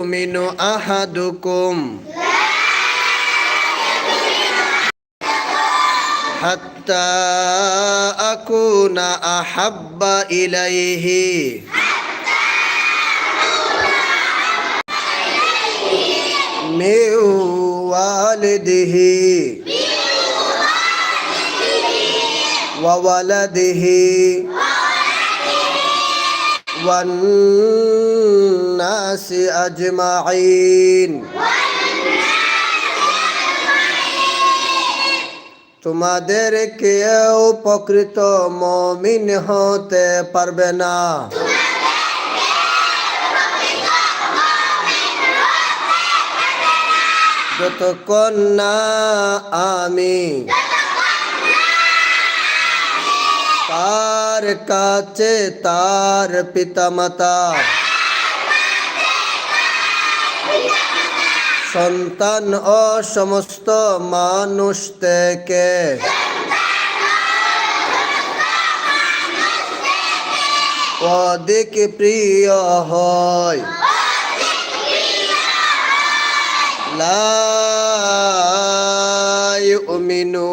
মিনু আহাদুকুম হাত্তা আকুনা আহাব্বা ইলাইহি মেউ ওয়ালিদিহি ওয়ালাদিহি والناس أجمعين তোমাদের কেউ প্রকৃত মমিন হতে পারবে না যতক্ষণ না আমি তার কাছে তার পিতা মাতা সন্তান ও সমস্ত মানুষ থেকে। অধিক প্রিয় হয়। লা উমিনু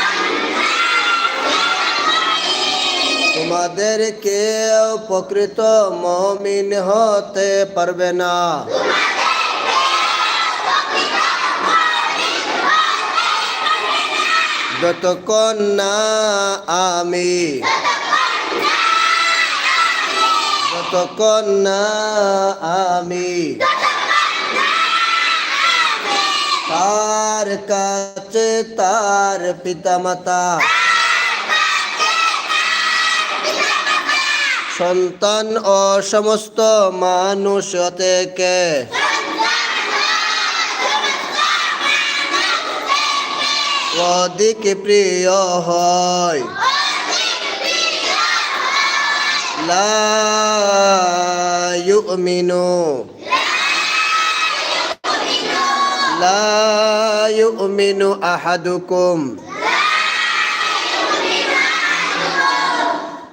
তোমাদের কেউ প্রকৃত মমিন হতে পারবে না। যতক্ষণ না আমি, যতক্ষণ না আমি, তার কাছে তার পিতামাতা সন্তান ও সমস্ত মানুষ থেকে অধিক প্রিয় হয় لا يؤمن لا يؤمن أحدكم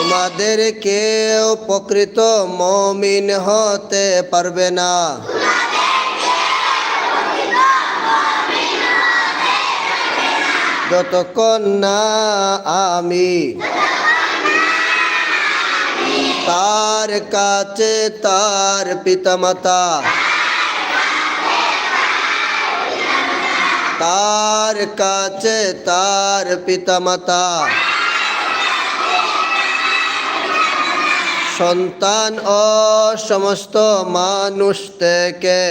তোমাদের কেউ প্রকৃত মমিন হতে পারবে না। যতক্ষণ না আমি তার কাছে তার পিতামাতা তার কাছে তার পিতামাতা সন্তান ও সমস্ত মানুষ থেকে।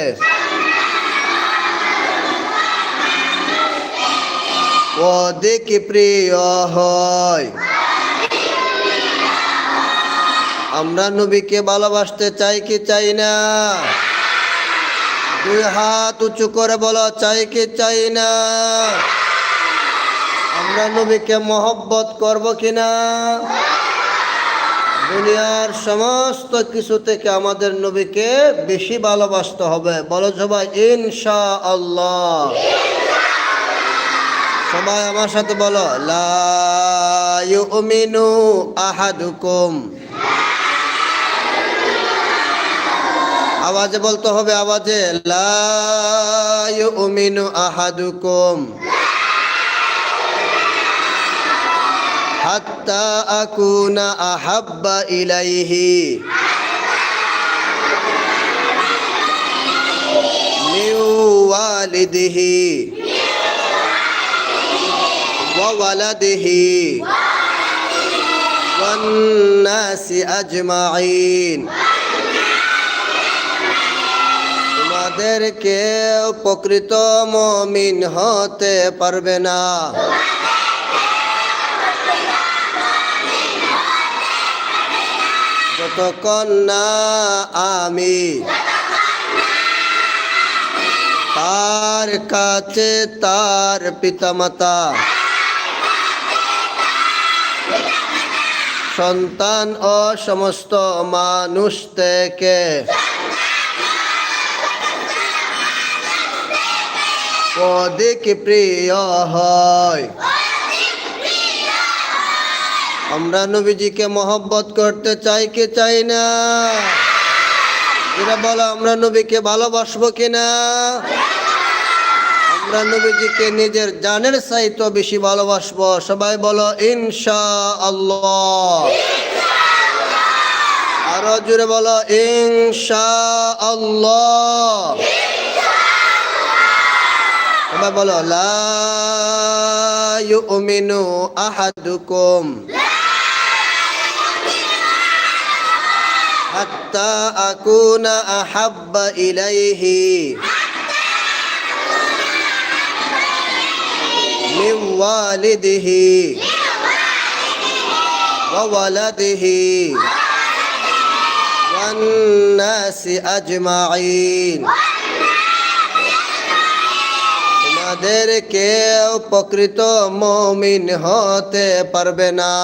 অধিক প্রিয় হয়। আমরা নবীকে ভালোবাসতে চাই কি চাই না? দুই হাত উঁচু করে বলো, চাই কি চাই না? আমরা নবীকে মহব্বত করব কি না? দুনিয়ার সমস্ত কিছু থেকে আমাদের নবীকে বেশি ভালোবাসতে হবে। বলো সবাই ইনশা আল্লাহ সবাই আমার সাথে বলো, লা ইউমিনু আহাদুকুম। আওয়াজে বলতে হবে, আওয়াজে, লা ইউমিনু আহাদুকুম। حتى أكون أحب إليه من والده وولده والناس أجمعين তোমাদেরকে প্রকৃত মমিন হতে পারবে না যতক্ষণ না আমি। তার কাছে তার পিতামাতা। সন্তান ও সমস্ত মানুষ থেকে। অধিক প্রিয় হয়। আমরা নবীজিকে মহব্বত করতে চাই কি চাই না? যেটা বলো, আমরা নবীকে ভালোবাসবো কিনা আমরা নবীজিকে নিজের জানের চাইতো বেশি ভালোবাসবো। সবাই বলো ইনশা আল্লাহ আরও জুড়ে বলো ইনশা আল্লাহ এবার বলো, লা ইউমিনু আহাদুকুম। হাত্তা আকুনা আহাব্বা ইলাইহি من والده وولده والناس أجمعين তোমাদের কেউ প্রকৃত মমিন হতে পারবে না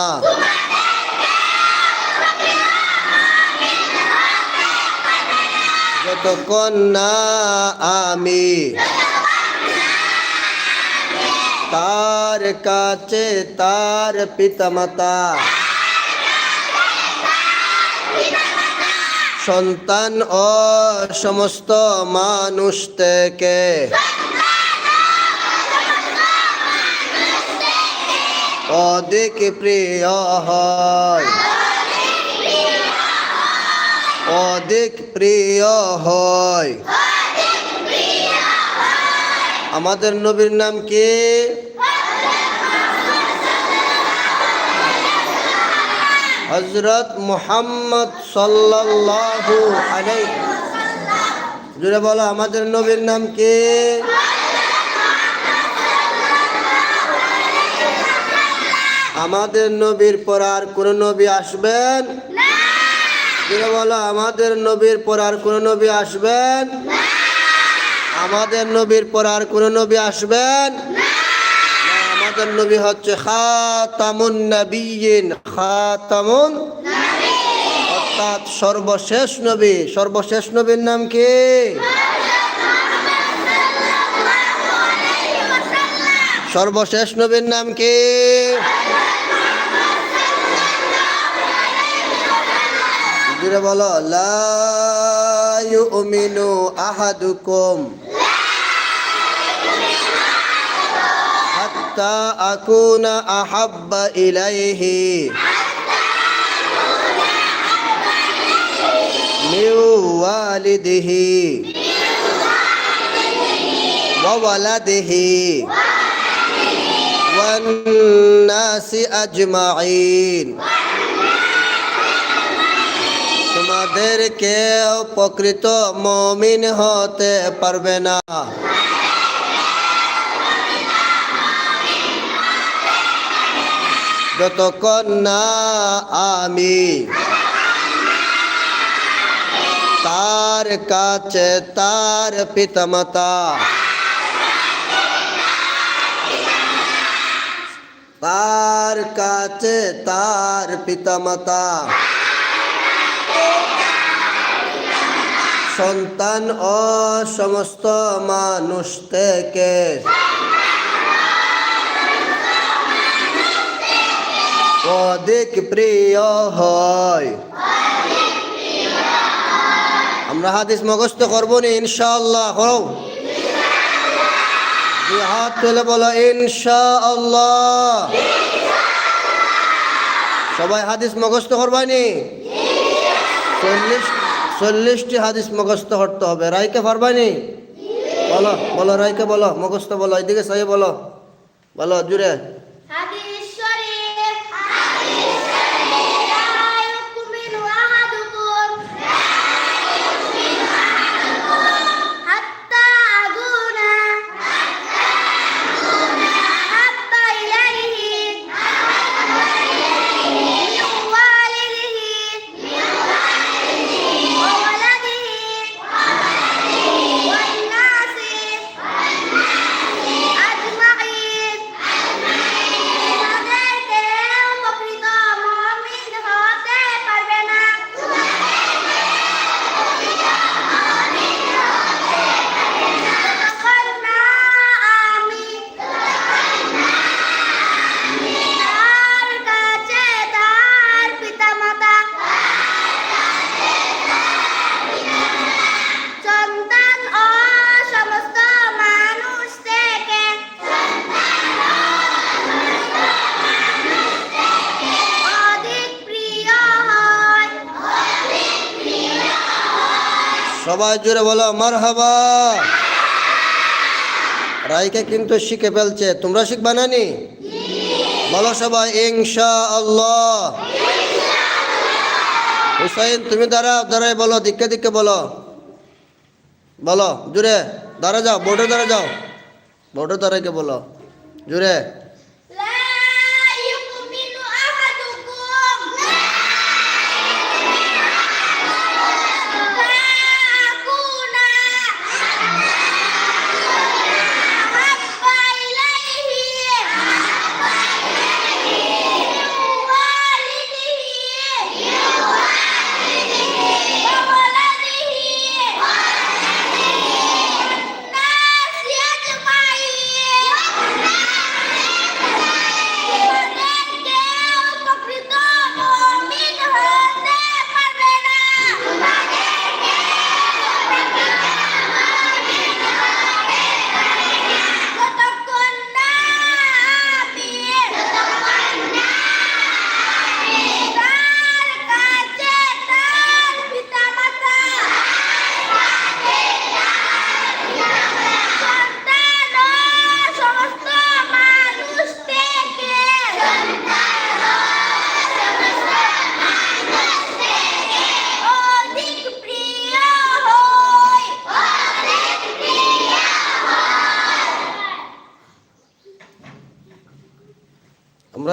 যতক্ষণ না আমি তার কাছে তার পিতামাতা সন্তান ও সমস্ত মানুষ থেকে অধিক প্রিয় হয়। অধিক প্রিয় হয়। আমাদের নবীর নাম কি? হজরত মোহাম্মদ সাল্লাল্লাহু আলাইহি জুড়ে বলো, আমাদের নবীর নাম কি? আমাদের নবীর পর আর কোন নবী আসবেন? জুড়ে বলো আমাদের নবীর পর আর কোন নবী আসবেন আমাদের নবীর পর আর কোন নবী আসবেন আমাদের নবী হচ্ছে খাতামুন নবীন খাতামুন অর্থাৎ সর্বশেষ নবী। সর্বশেষ নবীর নাম কি? সর্বশেষ নবীর নাম কি? জুড়ে বলো লা ইউমিনু আহাদুকুম হাত্তা আকুনা আহাব্বা ইলাইহি মিন ওয়ালিদিহি ওয়া ওয়ালাদিহি والناس أجمعين তোমাদের কেউ প্রকৃত মমিন হতে পারবে না। যতক্ষণ না আমি, তার কাছে তার পিতামাতা। তার কাছে তার পিতামাতা। সন্তান ও সমস্ত মানুষ থেকে। অধিক প্রিয় হয়। আমরা হাদিস মুখস্থ করব নি ইনশাআল্লাহ। দুই হাত তুলে বলো, ইনশাআল্লাহ। সবাই হাদিস মুখস্থ করবানি? চল্লিশ চল্লিশটি হাদিস মুখস্থ হটতে হবে। রায়কে পারবানি বলো বলো রায়কে বলো, মুখস্থ বলো, এদিকে সাই বলো। বলো, জুড়ে। সবাই জুড়ে বলো, মারহাবা। রায়কে কিন্তু শিখে ফেলছে। তোমরা শিখবা নানি? বলো সবাই ইনশা আল্লাহ হুসাইন, তুমি দাঁড়াও, দাঁড়াই বলো দিকে দিকে বলো। বলো জুড়ে দাঁড়া যাও, বোর্ডে দাঁড়া যাও। বোর্ডে দাঁড়াইকে বলো জুড়ে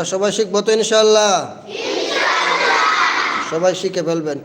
আমরা সবাই শিখব তো ইনশাল্লাহ সবাই শিখে ফেলবেন।